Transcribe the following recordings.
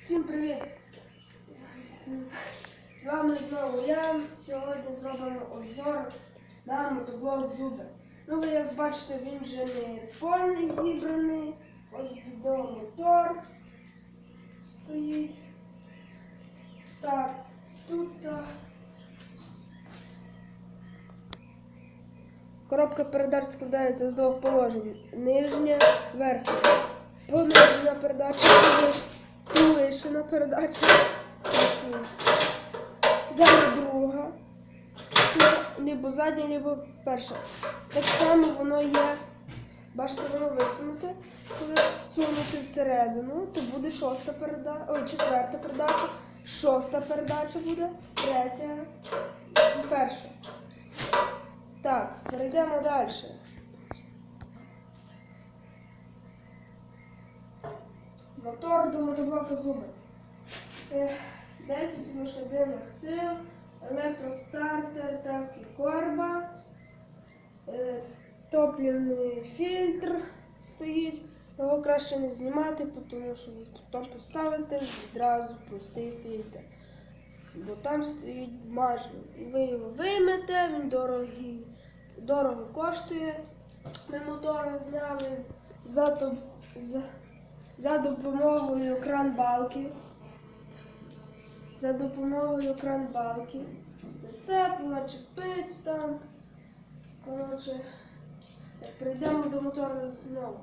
Всім привіт! З вами знову я. Сьогодні зробимо обзор на мотоблок Зубер. Ну, ви як бачите, він вже не повний зібраний. Ось до мотор стоїть. Так, тут. так. Коробка передач складається з двох положень. Нижня, верхня. Понижена передача, повишена передача. Далі друга. Либо задня, либо перша. Так само воно є. Бачите, воно висунуте. Коли сунути всередину, то буде шоста передача, ой, четверта передача, шоста передача буде, третя, і перша. Так, перейдемо далі. Мотор до мотоблока зуби. Е, 10 лошадиних сил, електростартер та корба, е, топлівний фільтр стоїть. Його краще не знімати, тому що потім поставите, відразу пустити йде. Бо там стоїть бумажний. І ви його виймете, він дорогий, дорого коштує. Ми мотора зняли за, за, за допомогою кран-балки. За допомогою кран-балки. Це цепла, чепець там. Коротше, так, перейдемо до мотора знову.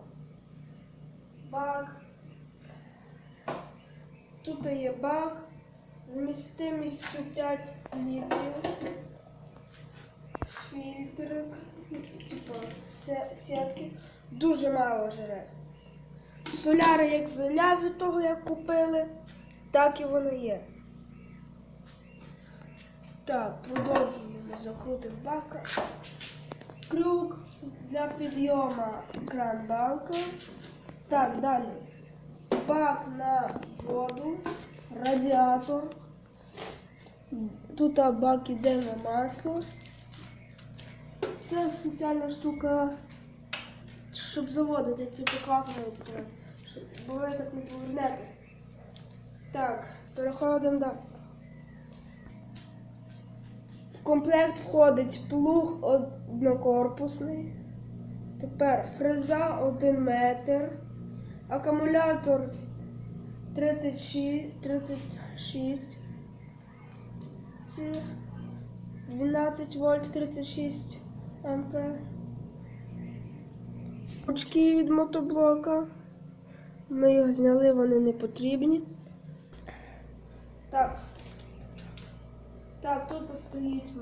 Бак. Тут є бак вмістимістю 5 літрів. Фільтрик, типу се- сітки. Дуже мало жре. Соляри як заляв від того, як купили, так і воно є. Так, продовжуємо закрутимо бака. Крюк для підйому кран балка. Так, далі. Бак на воду, радіатор. Тут бак іде на масло. Це спеціальна штука, щоб заводити покапнути, щоб бо ви так не повернете. Так, переходимо далі. В комплект входить плуг однокорпусний. Тепер фреза 1 метр, акумулятор 36, 36 12 вольт 36 ампер. Ручки від мотоблока. Ми їх зняли, вони не потрібні. Так. Так, тут стоїть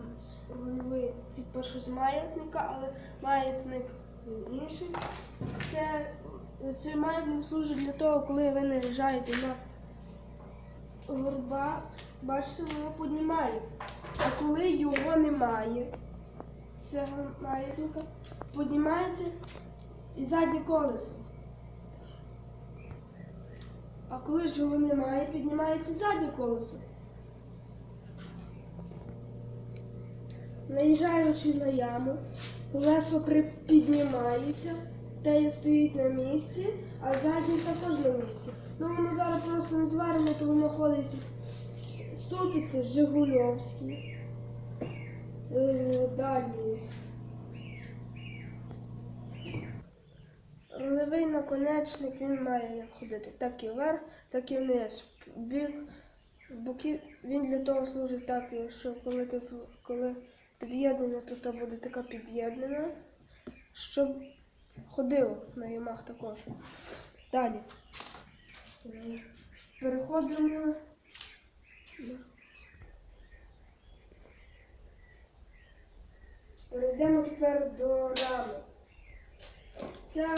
рульовий, типу, що з маятника, але маятник інший. Це, цей маятник служить для того, коли ви наїжджаєте на горба, бачите, воно піднімає. А коли його немає, цього маятника, піднімається і заднє колесо. А коли ж його немає, піднімається заднє колесо. Наїжджаючи на яму, колесо піднімається, те стоїть на місці, а заднє також на місці. Ну воно зараз просто не зварено, то воно ходить ступиці Жигульовські. Е, далі. Рульовий наконечник він має як ходити так і вверх, так і вниз. Бік, в боки він для того служить так, що коли ти коли під'єднана, то та буде така під'єднана, щоб ходило на ямах також. Далі. Переходимо. Перейдемо тепер до рами. Ця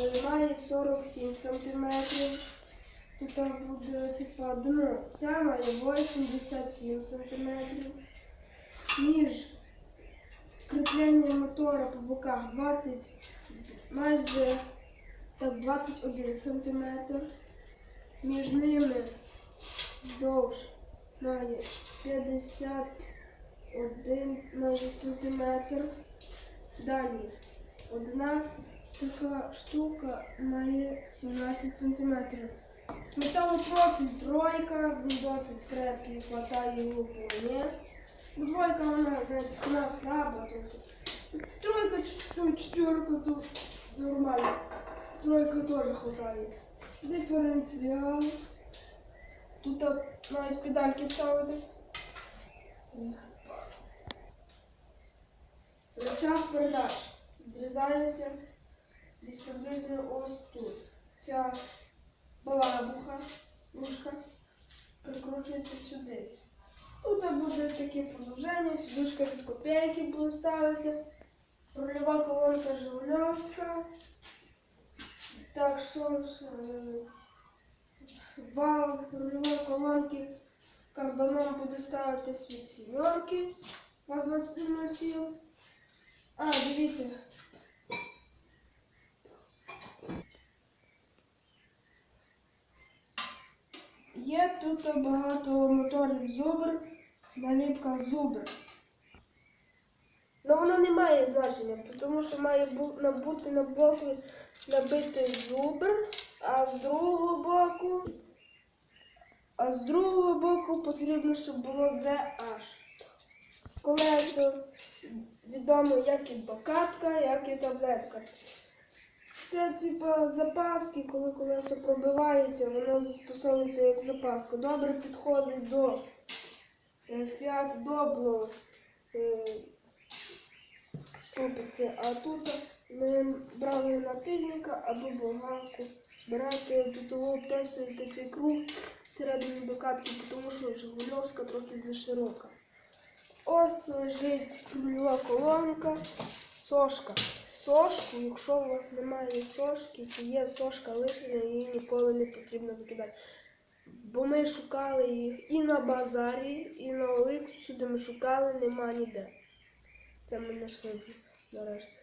е, має 47 сантиметрів. Тут буде типа дно. Ця має 87 сантиметрів. Між кріпленням мотора по боках 20, майже так, 21 сантиметр. Між ними вздовж має 51 майже сантиметр. Далі одна така штука має 17 сантиметрів. Металопрофіль тройка, він досить крепкий, хватає його повні. Двойка вона, знаєте, ціна слаба. Тут. Тройка четверка тут нормально. Тройка теж хватає. Диференціал. Тут навіть педальки ставитись. Рычаг передач відрізається десь приблизно ось тут. Ця балабуха, ручка, прикручується сюди. Тут буде таке продовження, сідушка від копійки буде ставитися, рульова колонка Жигульовська. Так що ж, е, вал рульової колонки з карданом буде ставитись від сімерки, вас 21 сіл. А, дивіться. Є тут багато моторів зубр, наліпка зубр. Ну воно не має значення, тому що має бути на боку набитий зубр, а з другого боку, а з другого боку потрібно, щоб було ZH. Колесо відомо як і докатка, як і таблетка. Це типа запаски, коли колесо пробивається, воно застосовується як запаска. Добре підходить до е, Fiat Doblo е, ступиці. А тут ми брали напільника або болгарку. Берете тут обтесуєте цей круг всередині докатки, тому що Жигульовська трохи заширока. Ось лежить рульова колонка, сошка. Сошку, якщо у вас немає сошки, то є сошка лишня, її ніколи не потрібно викидати. Бо ми шукали їх і на базарі, і на Оликсу, сюди ми шукали, нема ніде. Це ми знайшли нарешті.